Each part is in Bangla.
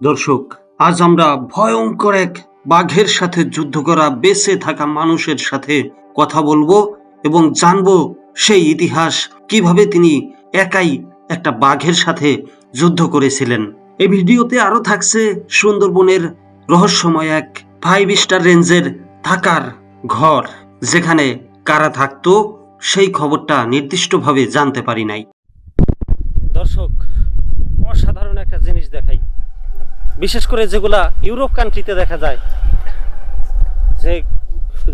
দর্শক, আজ আমরা ভয়ঙ্কর এক বাঘের সাথে যুদ্ধ করা, বেঁচে থাকা মানুষের সাথে কথা বলব এবং জানব সেই ইতিহাস, কীভাবে তিনি একাই একটা বাঘের সাথে যুদ্ধ করেছিলেন। এই ভিডিওতে আরও থাকছে সুন্দরবনের রহস্যময় এক ফাইভ স্টার রেঞ্জের থাকার ঘর, যেখানে কারা থাকতো, সেই খবরটা নির্দিষ্টভাবে জানতে পারি নাই। দর্শক, অসাধারণ একটা জিনিস দেখাই। বিশেষ করে যেগুলা ইউরোপ কান্ট্রিতে দেখা যায়, যে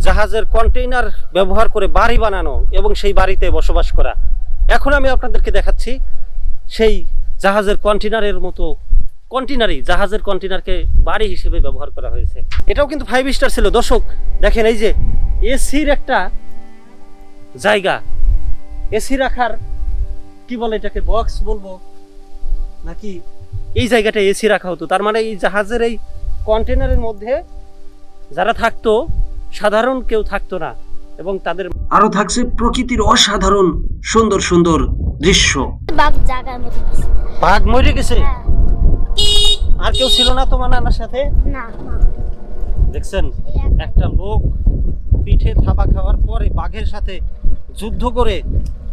জাহাজের কন্টেইনার ব্যবহার করে বাড়ি বানানো এবং সেই বাড়িতে বসবাস করা। এখন আমি আপনাদেরকে দেখাচ্ছি সেই জাহাজের কন্টেনারের মতো কন্টেনারই জাহাজের কন্টেনারকে বাড়ি হিসেবে ব্যবহার করা হয়েছে। এটাও কিন্তু ফাইভ স্টার ছিল। দর্শক, দেখেন এই যে এসির একটা জায়গা। এসি রাখার, কি বলে এটাকে বক্স বলব? নাকি এই জায়গাটা এসি রাখা হতো। তার মানে এই জাহাজের এই কন্টেনারের মধ্যে যারা থাকতো সাধারণ কেউ থাকতো না এবং তাদের আরও থাকছে প্রকৃতির অসাধারণ সুন্দর সুন্দর দৃশ্য। বাঘ জাগার মতো আছে। বাঘ মরে গেছে? হ্যাঁ। আর কেউ ছিল না তোমার নানার সাথে? না দেখছেন? একটা লোক পিঠে থাবা খাওয়ার পরে বাঘের সাথে যুদ্ধ করে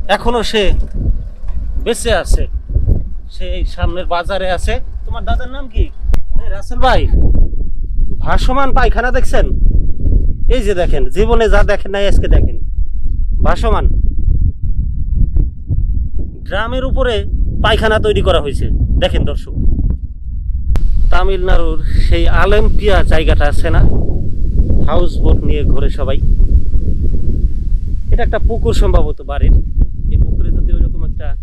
এখনও সে বেঁচে আছে। সে এই সামনের বাজারে আছে। তোমার দাদার নাম কি? রাসেল ভাই। ভাসমান পায়খানা দেখছেন? এই যে দেখেন, জীবনে যা দেখেন নাই, আজকে দেখেন। ভাসমান। গ্রামের উপরে পায়খানা তৈরি করা হয়েছে। দেখেন দর্শক। তামিলনাড়ুর সেই আলেম্পিয়া জায়গাটা আছে না? হাউস বোট নিয়ে ঘোরে সবাই। এটা একটা পুকুর সম্ভবত বাড়ির। এই পুকুরে যদি ওইরকম একটা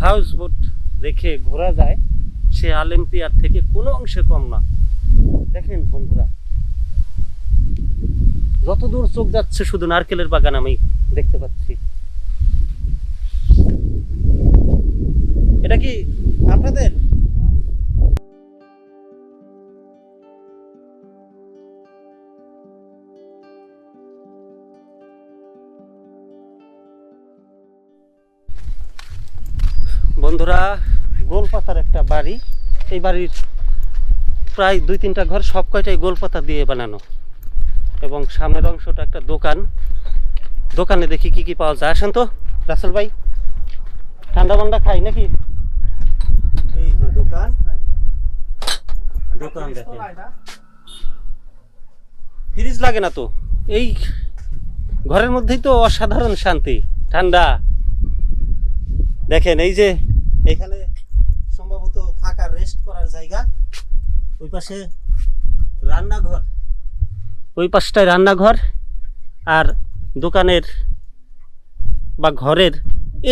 হাউস বোট রেখে ঘোরা যায়, সে অলিম্পিয়ার থেকে কোনো অংশে কম না। দেখেন বন্ধুরা যত দূর চোখ যাচ্ছে শুধু নারকেলের বাগান আমি দেখতে পাচ্ছি। এটা কি আপনাদের বন্ধুরা, গোলপাতার একটা বাড়ি। এই বাড়ির প্রায় দুই তিনটা ঘর, সব কয়টাই গোলপাতা দিয়ে বানানো। এবং সামনের অংশটা একটা দোকান। দোকানে দেখি কি কি পাওয়া যায়। আসেন তো, রাসেল ভাই। ঠান্ডা মান্ডা খাই নাকি? এই যে দোকান। দোকান ফ্রিজ লাগে না তো। এই ঘরের মধ্যেই তো অসাধারণ শান্তি। ঠান্ডা। দেখেন, এই যে এখানে সম্ভবত থাকার রেস্ট করার জায়গা। ওই পাশে রান্নাঘর। ওই পাশটায় রান্নাঘর আর দোকানের বা ঘরের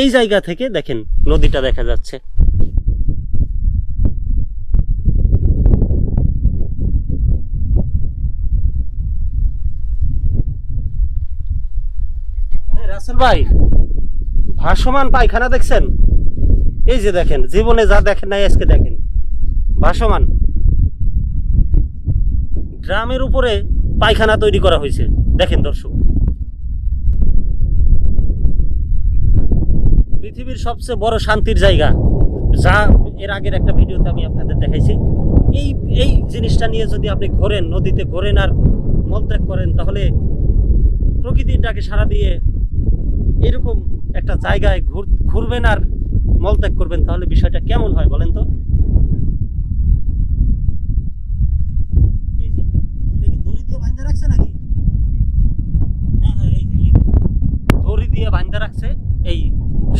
এই জায়গা থেকে দেখেন, নদীটা দেখা যাচ্ছে। রাসেল ভাই, ভাসমান পায়খানা দেখছেন? এই যে দেখেন, জীবনে যা দেখেন নাই, আজকে দেখেন। ভাসমান। ড্রামের উপরে পায়খানা তৈরি করা হয়েছে। দেখেন দর্শক। পৃথিবীর সবচেয়ে বড় শান্তির জায়গা, যা এর আগের একটা ভিডিওতে আমি আপনাদের দেখাইছি। এই এই জিনিসটা নিয়ে যদি আপনি ঘোরেন, নদীতে ঘোরেন আর মলত্যাগ করেন, তাহলে প্রকৃতিটাকে সারা দিয়ে এরকম একটা জায়গায় ঘুর- ঘুরবেন আর মলত্যাগ করবেন, তাহলে বিষয়টা কেমন হয় বলেন তো? দড়ি দিয়ে নাকি? হ্যাঁ হ্যাঁ রাখছে এই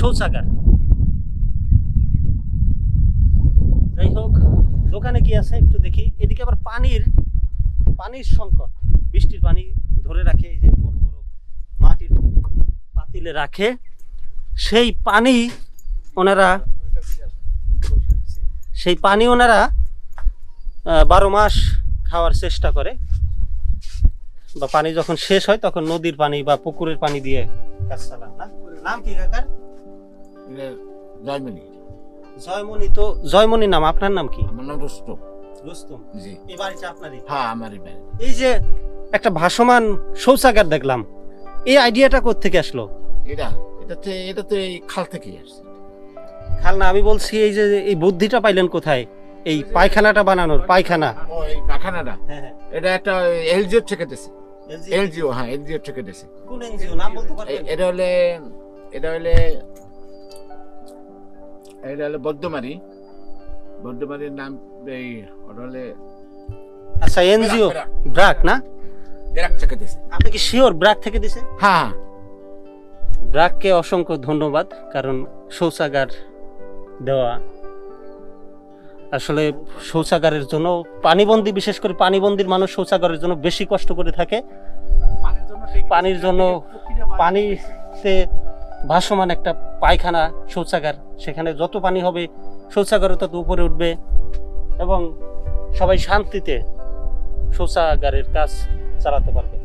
শৌচাগার। যাই হোক, দোকানে কি আছে একটু দেখি। এদিকে আবার পানির পানির সংকট। বৃষ্টির পানি ধরে রাখে, এই যে বড় বড় মাটির পাতিলে রাখে। সেই পানি ওনারা সেই পানি ওনারা বারো মাস খাওয়ার চেষ্টা করে। বা পানি যখন শেষ হয় তখন নদীর পানি বা পুকুরের পানি দিয়ে কাজ চালান। না নাম কি কাকার? জয়মণি। জয়মণি তো জয়মণি নাম আপনার নাম কি? আমার নাম রুস্তম। রুস্তম। জি। এই বাড়িটা আপনারই? হ্যাঁ আমারই বাড়ি। এই যে একটা ভাসমান শৌচাগার দেখলাম এই আইডিয়াটা থেকে আসলো? এটা এটাতে এটা তো এই খাল থেকেই আসছে। খাল না আমি বলছি এই যে এই বুদ্ধিটা পাইলেন কোথায়? এই পায়খানাটা বানানোর পায়খানা। এই কারখানাটা হ্যাঁ এটা একটা এলজিও থেকে দিছে। এলজিও হ্যাঁ এলজিও থেকে দিছে। কোন এনজিও নাম বলতে পারবেন? এটা হলে এটা হলে এটা হলে বদ্ধমারি। বদ্ধমারির নাম এই ওটা হলে আচ্ছা এনজিও ব্রাক, ব্রাক। না? এরাক থেকে দিছে। আপনি কি শিওর ব্রাক থেকে দিছে? হ্যাঁ। ব্রাককে অসংখ্য ধন্যবাদ কারণ শৌচাগার দেওয়া। আসলে শৌচাগারের জন্য পানিবন্দী, বিশেষ করে পানিবন্দির মানুষ শৌচাগারের জন্য বেশি কষ্ট করে থাকে। পানির জন্য পানিতে ভাসমান একটা পায়খানা, শৌচাগার। সেখানে যত পানি হবে, শৌচাগারও তত উপরে উঠবে এবং সবাই শান্তিতে শৌচাগারের কাজ চালাতে পারবে।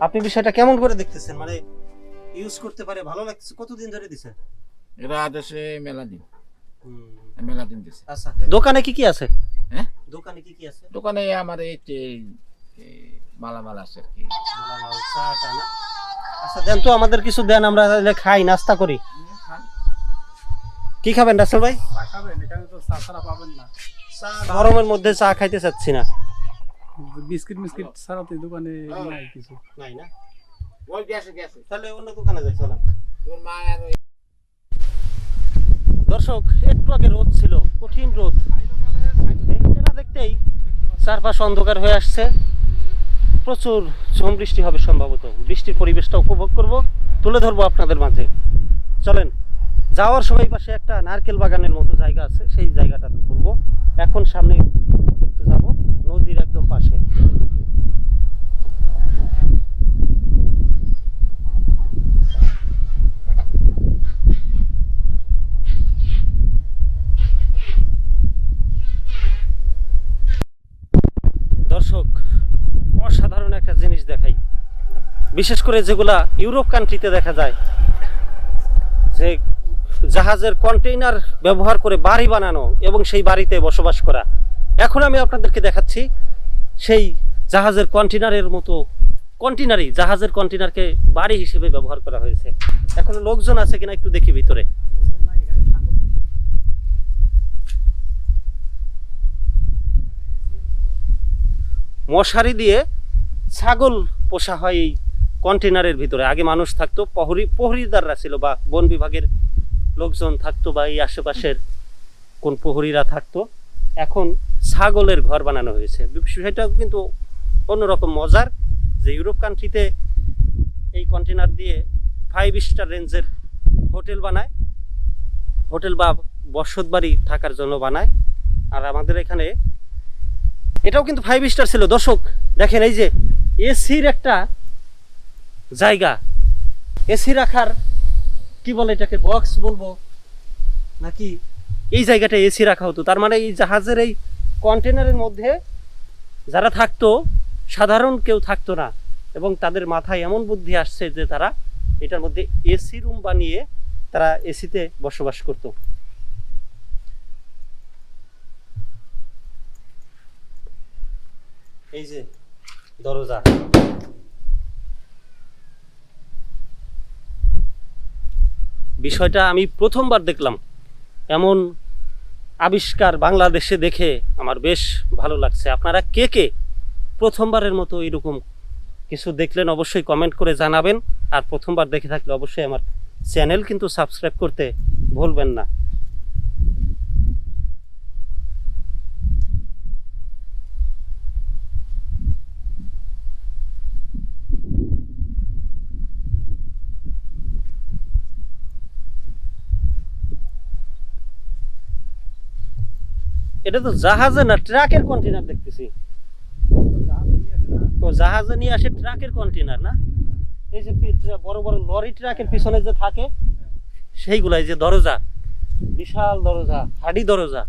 আপনি বিষয়টা কেমন করে দেখতেছেন? মানে ইউজ করতে পারে, ভালো লাগছে? কতদিন ধরে দিছে এরা আদেশে মেলা দিন। মেলা দিন দিছে। আচ্ছা। দোকানে কি কি আছে? হ্যাঁ? দোকানে কি কি আছে? দোকানে আমার এই মালামাল আছে আর কি। মালামাল, চা টা না? আচ্ছা দেন তো আমাদের কিছু দেন আমরা তাহলে খাই নাস্তা করি। কি খাবেন রাসেল ভাই? খাবেন এখানে তো চা ছাড়া পাবেন না। গরমের মধ্যে চা খাইতে চাচ্ছি না। বিস্কিট মিস্কিট ছাড়া তো দোকানে নাই কিছু। নাই না? ওই গ্যাসে গ্যাসে। তাহলে অন্য দোকানে যাই চলেন। তোর মা আর দর্শক, একটু আগে রোদ ছিল, কঠিন রোদ। দেখতে না দেখতেই চারপাশ অন্ধকার হয়ে আসছে। প্রচুর ঝুম বৃষ্টি হবে সম্ভবত। বৃষ্টির পরিবেশটা উপভোগ করব, তুলে ধরবো আপনাদের মাঝে। চলেন, যাওয়ার সময় পাশে একটা নারকেল বাগানের মতো জায়গা আছে, সেই জায়গাটা ঘুরবো। এখন সামনে একটু যাব, নদীর একদম পাশে দর্শক অসাধারণ একটা জিনিস দেখাই বিশেষ করে যেগুলা ইউরোপ কান্ট্রিতে দেখা যায়, যে জাহাজের কন্টেইনার ব্যবহার করে বাড়ি বানানো এবং সেই বাড়িতে বসবাস করা। এখন আমি আপনাদেরকে দেখাচ্ছি সেই জাহাজের কন্টেনারের মতো কন্টেনারই জাহাজের কন্টেনারকে বাড়ি হিসেবে ব্যবহার করা হয়েছে। এখন লোকজন আছে কিনা একটু দেখি ভিতরে। মশারি দিয়ে ছাগল পোষা হয় এই কন্টেনারের ভিতরে। আগে মানুষ থাকতো, প্রহরী, প্রহরীদাররা ছিল বা বন বিভাগের লোকজন থাকতো বা এই আশেপাশের কোন প্রহরীরা থাকতো। এখন ছাগলের ঘর বানানো হয়েছে। বিষয়টা কিন্তু অন্যরকম মজার যে ইউরোপ কান্ট্রিতে এই কন্টেনার দিয়ে ফাইভ স্টার রেঞ্জের হোটেল বানায়, হোটেল বা বসত বাড়ি থাকার জন্য বানায়। আর আমাদের এখানে এটাও কিন্তু ফাইভ স্টার ছিল। দর্শক, দেখেন এই যে এসির একটা জায়গা। এসি রাখার, কি বলে এটাকে বক্স বলব? নাকি এই জায়গাটা এসি রাখা হতো? তার মানে এই জাহাজের এই কন্টেনারের মধ্যে যারা থাকতো, সাধারণ কেউ থাকতো না। এবং তাদের মাথায় এমন বুদ্ধি আসছে যে তারা এটার মধ্যে এসি রুম বানিয়ে তারা এসিতে বসবাস করতো। এই যে দরজা। বিষয়টা আমি প্রথমবার দেখলাম। এমন আবিষ্কার বাংলাদেশে দেখে আমার বেশ ভালো লাগছে। আপনারা কে কে প্রথমবারের মতো এরকম কিছু দেখলেন অবশ্যই কমেন্ট করে জানাবেন। আর প্রথমবার দেখে থাকলে অবশ্যই আমার চ্যানেল কিন্তু সাবস্ক্রাইব করতে ভুলবেন না। এটা তো জাহাজে না, ট্রাকের কন্টেনার দেখতেছি। তো জাহাজে নিয়ে আসে ট্রাকের কন্টেনার না? এই যে বড় বড় লরি ট্রাকের পিছনে যে থাকে, সেইগুলাই যে দরজা, বিশাল দরজা, হাডি দরজা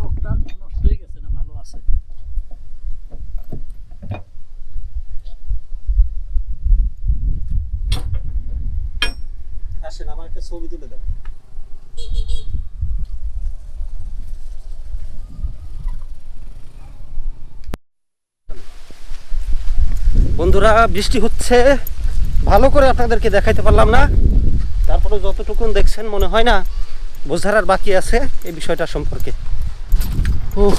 লোকটা নষ্ট হয়ে গেছে না ভালো আছে আসেন আমার একটা ছবি তুলে দেন বন্ধুরা, বৃষ্টি হচ্ছে। ভালো করে আপনাদেরকে দেখাইতে পারলাম না। তারপরে যতটুকুন দেখছেন মনে হয় না, বোঝার আর বাকি আছে এই বিষয়টা সম্পর্কে। উফ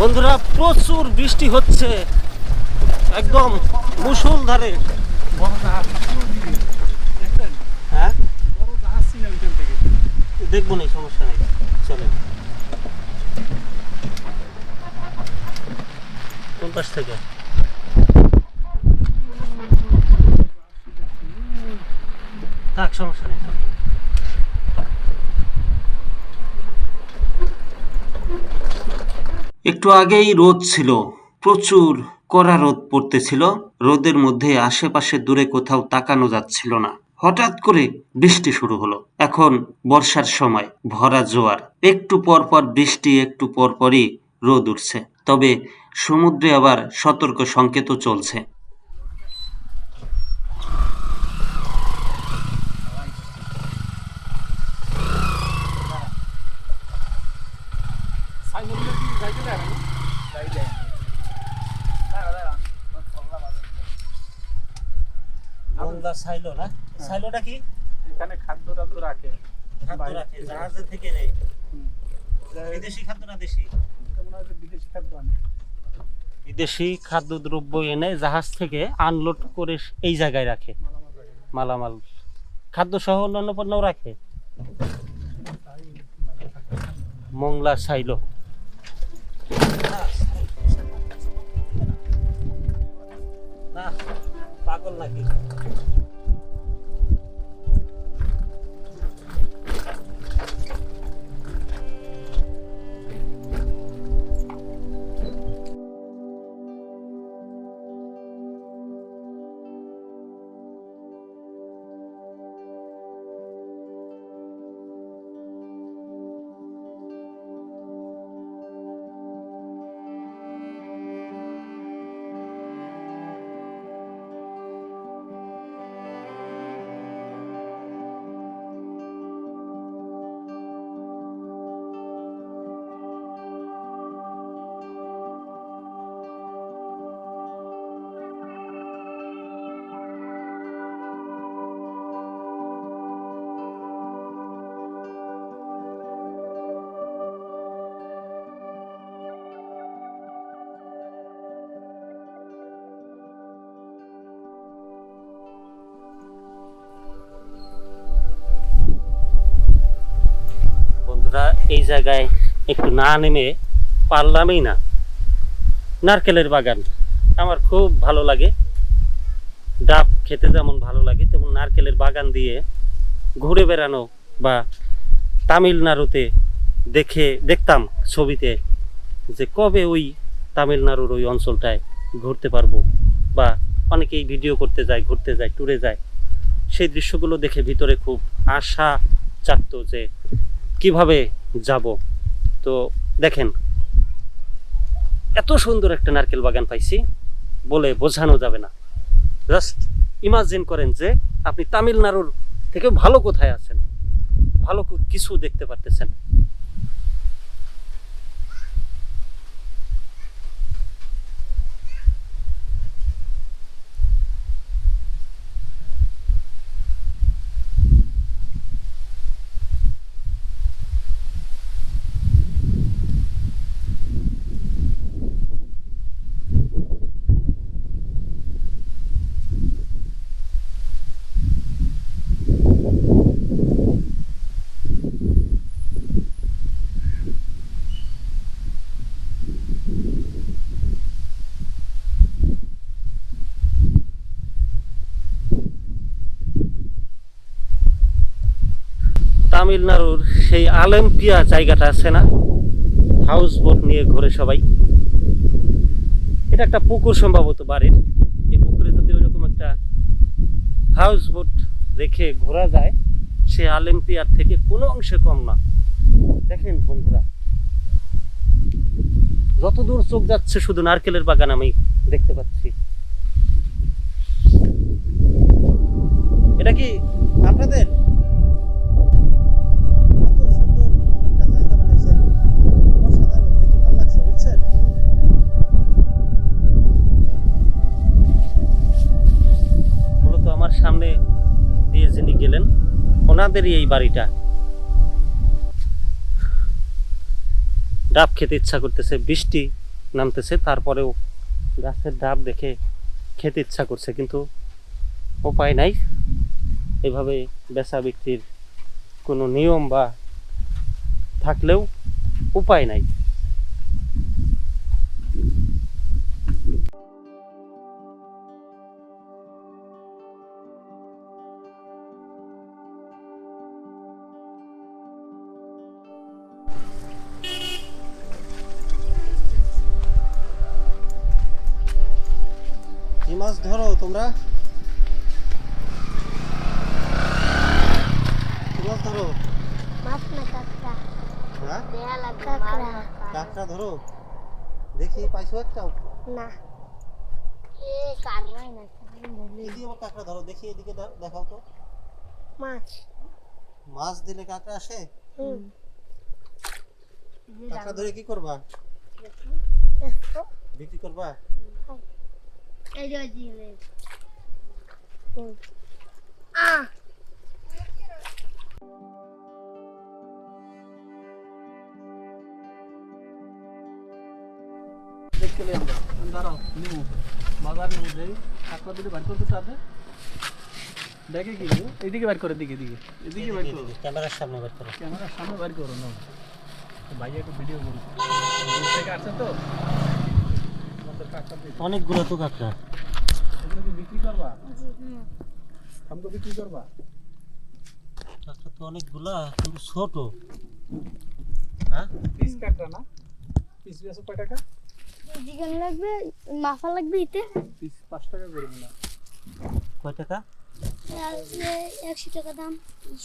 বন্ধুরা প্রচুর বৃষ্টি হচ্ছে একদম মুসুলধারে হ্যাঁ? দেখব না, সমস্যা নেই। চলেন। কোন পাশ থেকে? থাক, সমস্যা নেই একটু আগেই রোদ ছিল। প্রচুর কড়া রোদ পড়তেছিল। রোদের মধ্যে আশেপাশে দূরে কোথাও তাকানো যাচ্ছিল না। হঠাৎ করে বৃষ্টি শুরু হলো। এখন বর্ষার সময়, ভরা জোয়ার। একটু পর পর বৃষ্টি, একটু পর পরই রোদ উঠছে। তবে সমুদ্রে আবার সতর্ক সংকেতও চলছে না যাই দেয় মন্দা সাইলো না? সাইলোটা কি? এখানে খাদ্য টাদ্য রাখে। খাদ্য রাখে। জাহাজে থেকে নেই বিদেশি খাদ্য না দেশি? হয় বিদেশি খাদ্য আনে। বিদেশি খাদ্যদ্রব্য এনে জাহাজ থেকে আনলোড করে এই জায়গায় রাখে। মালামাল। রাখে। মালামাল খাদ্য সহ অন্যান্য পণ্যও রাখে। মংলা সাইলো না পাগল নাকি? জায়গায় একটু না নেমে পারলামই না। নারকেলের বাগান। আমার খুব ভালো লাগে। ডাব খেতে যেমন ভালো লাগে, তেমন নারকেলের বাগান দিয়ে ঘুরে বেড়ানো বা তামিলনাড়ুতে দেখে, দেখতাম ছবিতে যে কবে ওই তামিলনাড়ুর ওই অঞ্চলটায় ঘুরতে পারব বা অনেকেই ভিডিও করতে যায়, ঘুরতে যায়, ট্যুরে যায়। সেই দৃশ্যগুলো দেখে ভিতরে খুব আশা জাগতো যে কীভাবে যাব। তো দেখেন, এত সুন্দর একটা নারকেল বাগান পাইছি, বলে বোঝানো যাবে না। জাস্ট ইমাজিন করেন যে আপনি তামিলনাড়ুর থেকে ভালো কোথায় আছেন, ভালো কিছু দেখতে পারতেছেন। তামিলনাড়ুর সেই আলেম্পিয়া জায়গাটা আছে না? হাউস বোট নিয়ে ঘোরে সবাই। এটা একটা পুকুর সম্ভবত বাড়ির। এই পুকুরে যদি ওইরকম একটা হাউস বোট রেখে ঘোরা যায়, সে আলেম্পিয়ার থেকে কোনো অংশে কম না। দেখেন বন্ধুরা যত দূর চোখ যাচ্ছে শুধু নারকেলের বাগান আমি দেখতে পাচ্ছি। এটা কি আপনাদের? ওনাদেরই এই বাড়িটা। ডাব খেতে ইচ্ছা করতেছে, বৃষ্টি নামতেছে, তারপরেও গাছের ডাব দেখে খেতে ইচ্ছা করছে, কিন্তু উপায় নাই। এভাবে বেচা বিক্রির কোনো নিয়ম বা থাকলেও উপায় নাই। তোমরা? মাছ ধরো? কাঁকড়া। হ্যাঁ? কাঁকড়া। ধরো। দেখি পাইছো একটাও না। এ কাঁকড়াই না এদিকে কাঁকড়া ধরো। দেখি এদিকে দেখাও তো। মাছ। মাছ দিলে কাঁকড়া আসে? কাঁকড়া ধরে কি করবা? বিক্রি করবা? এই যে দিলে আ দেখতে পেলাম না দাঁড়াও নিমু বাজার নিমু দেই কাকড়া দিলে বাড়ি করতে চাবে দেখে কি গো? এইদিকে বাইর করে দিকে দিকে এদিকে বাইর করো ক্যামেরার সামনে বের করো ক্যামেরার সামনে বাইর করো না ভাইয়া একটু ভিডিও করো দূর থেকে আসছে তো আমাদের কাকড়া দিয়ে অনেকগুলো তো কাঁকড়া। বিক্রি করবা? বিক্রি করবা? কাঁকড়া তো অনেকগুলা কিন্তু ছোট। হ্যাঁ? পিস কাকড়া না? পিস বেসো কয় টাকা? দিগান লাগবে মাফা লাগবে পিস পাঁচ টাকা করে না কয় টাকা? একশো টাকা দাম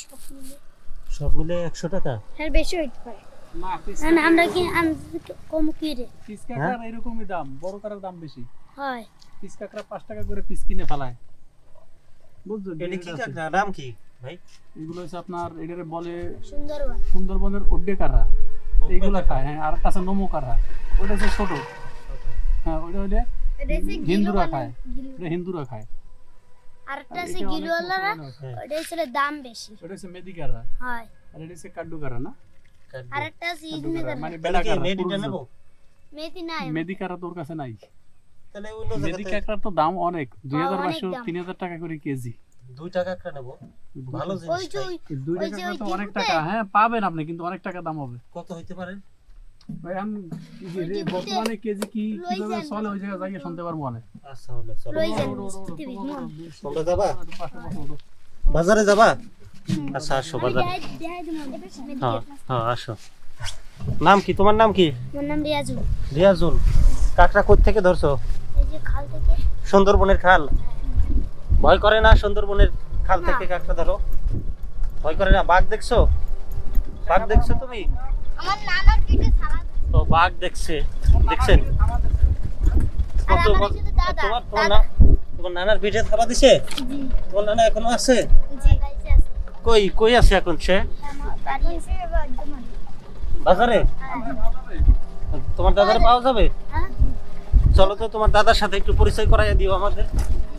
সব মিলে। সব মিলে একশো টাকা? হ্যাঁ বেশি হইতে পারে। না আমরা কি কম কি রে পিস কাকড়ার এরকমই দাম বড় কাকড়ার দাম বেশি। হয়। পিস কাকড়া পাঁচ টাকা করে পিস কিনে ফেলায়। বুঝছ এটা কি। কাঁকড়া? নাম কি ভাই? এগুলো হচ্ছে আপনার এটারে বলে সুন্দরবন। সুন্দরবনের ওড্ডে কাররা এইগুলা খায় হ্যাঁ আর আছে নমো কাররা ওটা হচ্ছে ছোট। হ্যাঁ ওটা হলে হিন্দুরা খায়। ওটা হিন্দুরা খায়। আরেকটা আর আছে এটা গিলুওয়ালারা আছে। ওটা হচ্ছে দাম বেশি। ওটা হচ্ছে মেদি কাররা হয়। আর এটা হচ্ছে কাড্ডু কাররা না? আরেকটা আছে কাড্ডু ইদনে মানে বেড়া কাররা মেডিটা পুরুষ নেব নাই মেদি কাররা তোর কাছে নাই তাহলে অন্য মেদি জায়গাতে কাকড়ার তো দাম অনেক দুই হাজার অনেক পাঁচশো দাম। তিন হাজার টাকা করে কেজি দুইটা কাঁকড়া নেব ভালো জিনিস ওই দুই ওই টাকা তো অনেক টাকা হ্যাঁ পাবেন আপনি কিন্তু অনেক টাকা দাম হবে কত হইতে পারে ভাই আমি কি যে রে- ডিপুতে বর্তমানে কেজি কি কীভাবে চলে ওই জায়গায় যাইয়ে শুনতে পারব অনেক আচ্ছা হলে চলো লই যান টিভি তোমরা যাবা পাশে পাশে ওঠো। বাজারে যাবা আচ্ছা আসো বাজারে। হ্যাঁ হ্যাঁ আসো। নাম কি? তোমার নাম কি? আমার নাম রিয়াজু রিয়াজুল। কাঁকড়া কোথা থেকে ধরছো? সুন্দরবনের খাল? ভয় করে না সুন্দরবনের খাল। থেকে কাঁকড়া ধরো? ভয় করে না? বাঘ দেখছ? বাঘ দেখছ তুমি? তো বাঘ দেখছে। দেখছেন? তোমার তোমার নানার পিঠে থাবা দিছে? তোমার নানা এখনও আছে? জি। আছে কই কই আছে এখন সে? বাজারে? তোমার দাদার পাওয়া যাবে? হ্যাঁ। চলো তো তোমার দাদার সাথে একটু পরিচয় করাইয়া দিও আমাদের।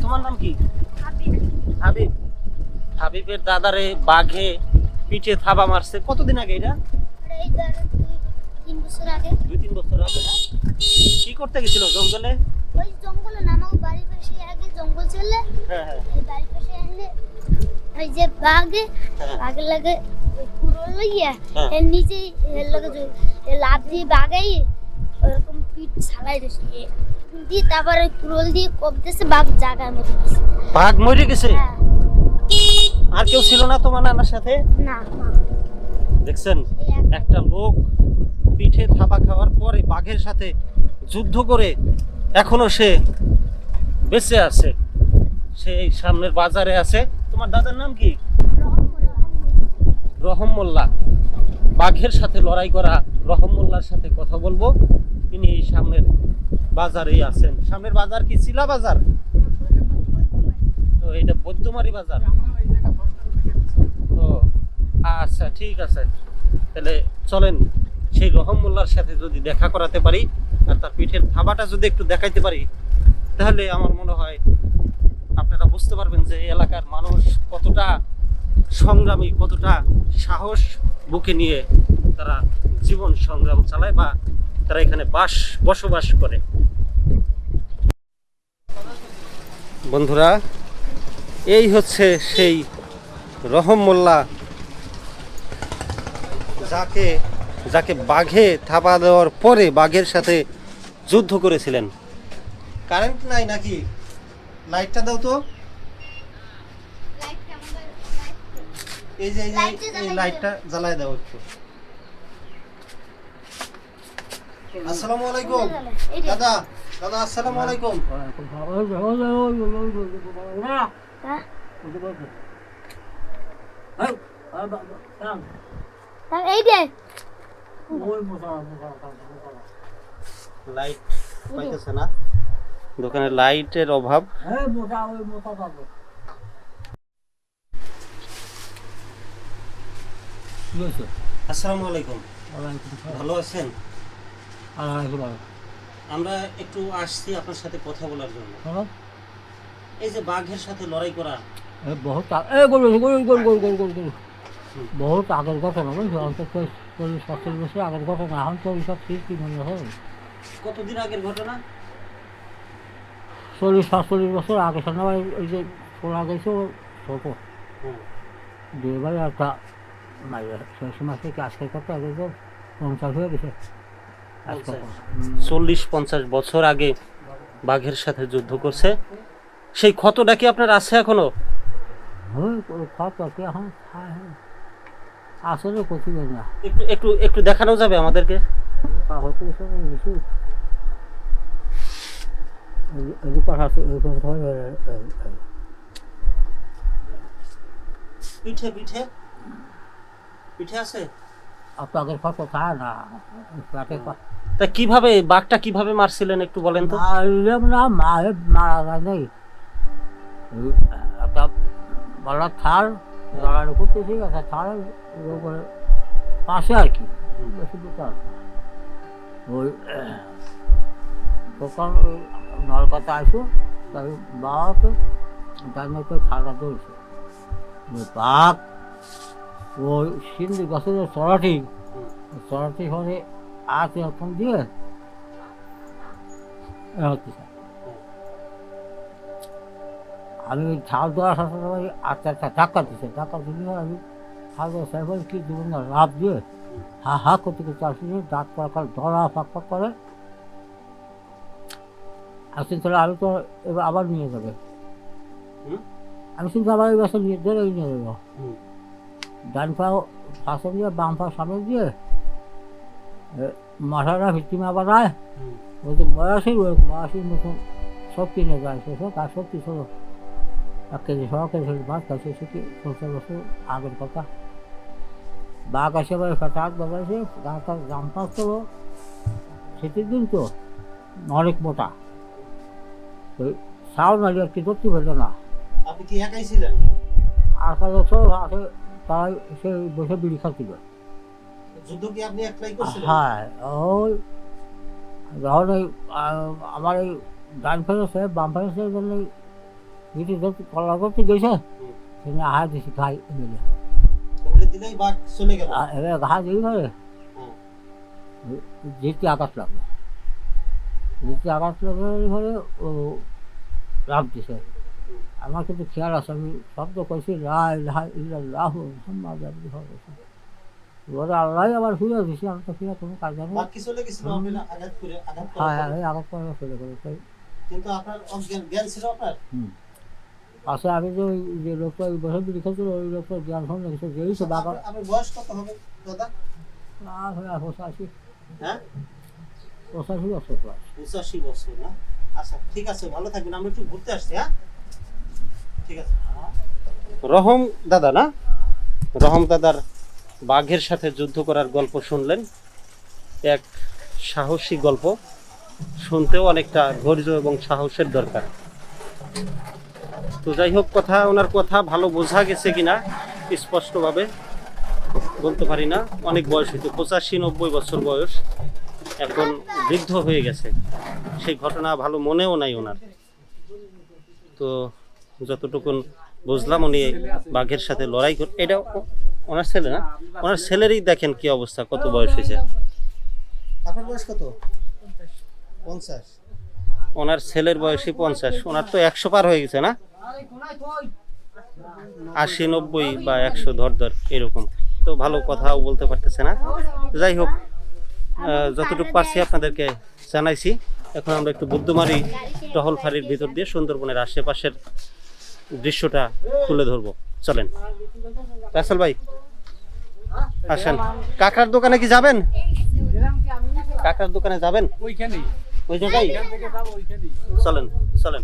তোমার নাম কি? হাবিব। হাবিব। হাবিবের দাদারে বাঘে পিঠে থাবা মারছে। কতদিন আগে এটা? দুই তিন বছর আগে। তিন বছর আগে না? কি করতে গেছিল জঙ্গলে? ওই জঙ্গলে না আমার বাড়ির পাশে আগে জঙ্গল ছিল। হ্যাঁ হ্যাঁ। বাড়ির পাশে এনে ওই যে বাঘ। বাঘের লাগে কুড়ো লইয়া হ্যাঁ। এর নিচে এর লাগে লাভ দিয়ে বাগাই ওরকম পিঠ ছালাই দিয়েছে দিয়ে তারপরে কুড়োল দিয়ে কপতেছে বাঘ জাগার দিছে। বাঘ মরে গেছে হ্যাঁ আর কেউ ছিল না তোমার নানার সাথে না দেখছেন একটা লোক পিঠে থাবা খাওয়ার পরে বাঘের সাথে যুদ্ধ করে এখনও সে বেঁচে আছে সে এই সামনের বাজারে আছে তোমার দাদার নাম কি? রহম মোল্লা বাঘের সাথে লড়াই করা রহম মোল্লার সাথে কথা বলব। তিনি এই সামনের বাজারেই আছেন। সামনের বাজার কি চিলা বাজার? তো এটা বৈদ্যমারি বাজার। ও আচ্ছা ঠিক আছে। তাহলে চলেন, সেই রহম মোল্লার সাথে যদি দেখা করাতে পারি আর তার পিঠের থাবাটা যদি একটু দেখাইতে পারি, তাহলে আমার মনে হয় আপনারা বুঝতে পারবেন যে এলাকার মানুষ কতটা সংগ্রামী, কতটা সাহস বুকে নিয়ে তারা জীবন সংগ্রাম চালায় বা তারা এখানে বাস, বসবাস করে। বন্ধুরা, এই হচ্ছে সেই রহম মোল্লা যাকে যাকে বাঘে থাপা দেওয়ার পরে বাঘের সাথে যুদ্ধ করেছিলেন। কারেন্ট নাই নাকি? লাইটটা দাও তো। এই যে এই যে লাইটটা এই জ্বালাই লাইটটা জ্বালায় দাও একটু। আসসালামু আলাইকুম। দাদা দাদা আসসালামু আলাইকুম। হ্যাঁ? এই যে। লাইট পাইতেছে না। দোকানে লাইটের অভাব। আসসালামু আলাইকুম। ভালো আছেন? আমরা একটু আসছি আপনার সাথে কথা বলার জন্য। এই যে বাঘের সাথে লড়াই করা। বহুত আ- এ গরু গরু গরু গরু গরু গরু গরু বহুত আগের ঘটনা বুঝছ অন্তত চল্লিশ পঁচিশ বছর আগের ঘটনা এখন তো ঠিক কি মনে হয়? কতদিন আগের ঘটনা? চল্লিশ সাতচল্লিশ বছর আগে সামনে ওই যে শোনা গেছে ও ছোটো। দিয়ে ভাই একটা শেষ মাসে কাজ করতে আগে তো পঞ্চাশ হয়ে গেছে। চল্লিশ পঞ্চাশ বছর আগে বাঘের সাথে যুদ্ধ করছে সেই ক্ষতটা কি আপনার আছে এখনও? খাত এখন। আসলে ক্ষতি না। একটু একটু একটু দেখানো যাবে আমাদেরকে? আছে এই পাশা হয় পিঠে পিঠে? পিঠে আছে? আপনাদের কত খায় না? তা কীভাবে বাঘটা কীভাবে মারছিলেন একটু বলেন তো? মারলাম না মারে মারা যায় নেই একটা বড় থাল লড়াই করতেছি একটা থাল উপরে পাশে আর কি। বেশি দূর না। ওই আহ, ওই নলকাতা আসো তাই বাবাকে জানাতে থালটা ধরেছে। ওই বাঘ ওই সিন্ধি গাছের চড়াটি চড়াটি হলে আছে এখন দিয়ে। আমি ঝাল দেওয়ার সাথে সাথে আস্তে আস্তে ধাক্কা দিচ্ছে ধাক্কা দিলে আমি ঝাল দেওয়ার সাথে বলি কি দেবো না লাভ দিয়ে হা হা করতে করতে আসি দাঁত পাকাল ধরা ফাঁক করে আসছেন তাহলে আমি তো এবার আবার নিয়ে যাবে? আমি কিন্তু আবার এই বছর নিয়ে ধরে নিয়ে যাব। ডান পাও পাশে দিয়ে বাম পাও সামনে দিয়ে মাথাটা ভিত্তিমা আবার আয়। ওই যে বয়সই ওই বয়সের মতন সব কিনে যায় সেসব তার সব কিছু এক কেজি ছ কেজি মাছ খাইছে সে কি পঞ্চাশ বছর আগের কথা বাঘ আসে এবার হঠাৎ বাবাইছে গাছটা জাম পাস করো শীতের দিন তো অনেক মোটা ওই সাউ নালি একটি ধরতে পারল না। আপনি কি একাই ছিলেন? আর কারও সব আছে তারাই সে বসে বিড়ি খাচ্ছিল। যুদ্ধ কি আপনি একলাই করছিলেন? হ্যাঁ ওই যখন ওই আমার এই ডান ফেরেছে বাম ফেরেছে জন্য বিটি ধরতে কলা করতে গেছে। সেখানে আহার দিছি খাই মিলে দিলেই বাঘ চলে গেল। এবার ঘা দিই হুম। যেতে আঘাত লাগল। যেতে আঘাত লাগলে ও লাভ দিছে আমার কিন্তু খেয়াল আছে আমি শব্দ লাই ইল্লাল্লাহু মুহাম্মাদ ওরা আল্লাহ আবার ফিরে দিছি আমি তো ফিরে কোনো কাজ জানি না। বাঘ কি চলে গেছিল আপনি আঘাত করে আঘাত হ্যাঁ করে হ্যাঁ আঘাত করে তাই কিন্তু আপনার অজ্ঞান জ্ঞান ছিল আপনার? পাশে আমি ওই যে লোকটা ওই বসে বিড়ি ওই লোকটা জ্ঞান যেই তো বাবা। আপনার- আপনার বয়স কত হবে দাদা? না হয়ে পঁচাশি। হ্যাঁ? পঁচাশি বছর পঁচাশি বছর না? আচ্ছা ঠিক আছে, ভালো থাকবেন, আমরা একটু ঘুরতে আসছি হ্যাঁ? ঠিক আছে। রহম দাদা, না? রহম দাদার বাঘের সাথে যুদ্ধ করার গল্প শুনলেন। এক সাহসী গল্প। শুনতেও অনেকটা ধৈর্য এবং সাহসের দরকার। তো যাই হোক, কথা, ওনার কথা ভালো বোঝা গেছে কিনা, স্পষ্টভাবে বলতে পারি না। অনেক বয়স হইতো, পঁচাশি নব্বই বছর বয়স। এখন বৃদ্ধ হয়ে গেছে। সেই ঘটনা ভালো মনেও নাই ওনার। তো যতটুকুন বুঝলাম উনি বাঘের সাথে লড়াই করে এটা ওনার ছেলে না? ওনার ছেলেরই দেখেন কি অবস্থা কত বয়স হয়েছে। আপনার বয়স কত? পঞ্চাশ। ওনার ছেলের বয়সই পঞ্চাশ। ওনার তো একশো পার হয়ে গেছে না? আশি নব্বই বা একশো ধর ধর এরকম। তো ভালো কথাও বলতে পারতেছে না। যাই হোক যতটুকু পারছি আপনাদেরকে জানাইছি। এখন আমরা একটু বুদ্ধমারি টহল ফাঁড়ির ভিতর দিয়ে সুন্দরবনের আশেপাশের দৃশ্যটা তুলে ধরবো। চলেন। রাসেল ভাই আসেন। কাকার দোকানে কি যাবেন? কাকার দোকানে যাবেন? ওইখানেই। ওই জায়গায় থেকে যাব ওইখানেই। চলেন চলেন।